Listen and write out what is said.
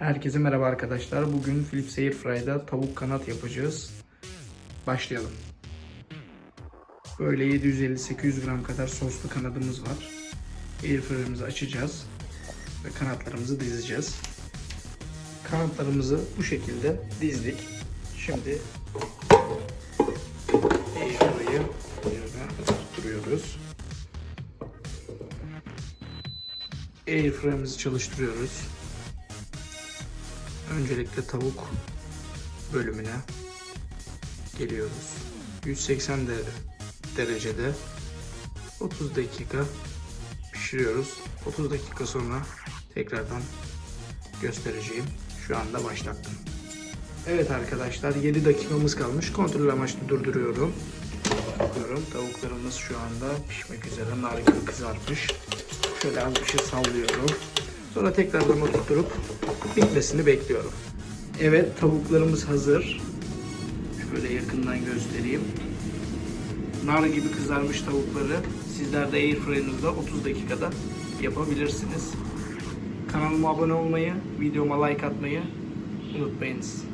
Herkese merhaba arkadaşlar. Bugün Philips Airfry'da tavuk kanat yapacağız. Başlayalım. Böyle 750-800 gram kadar soslu kanadımız var. Airfryer'ımızı açacağız ve kanatlarımızı dizeceğiz. Kanatlarımızı bu şekilde dizdik. Şimdi Airfryer'ı yerine oturtuyoruz. Airfryer'ımızı çalıştırıyoruz. Öncelikle tavuk bölümüne geliyoruz. 180 de- derecede 30 dakika pişiriyoruz. 30 dakika sonra tekrardan göstereceğim. Şu anda başlattım. Evet arkadaşlar 7 dakikamız kalmış. Kontrol amaçlı durduruyorum. Bakıyorum tavuklarımız şu anda pişmek üzere. Nar gibi kızarmış. Şöyle az bir şey sallıyorum. Sonra tekrardan oturtup bitmesini bekliyorum. Evet tavuklarımız hazır. Şöyle yakından göstereyim. Nar gibi kızarmış tavukları sizler de airfryer'ınızda 30 dakikada yapabilirsiniz. Kanalıma abone olmayı, videoma like atmayı unutmayınız.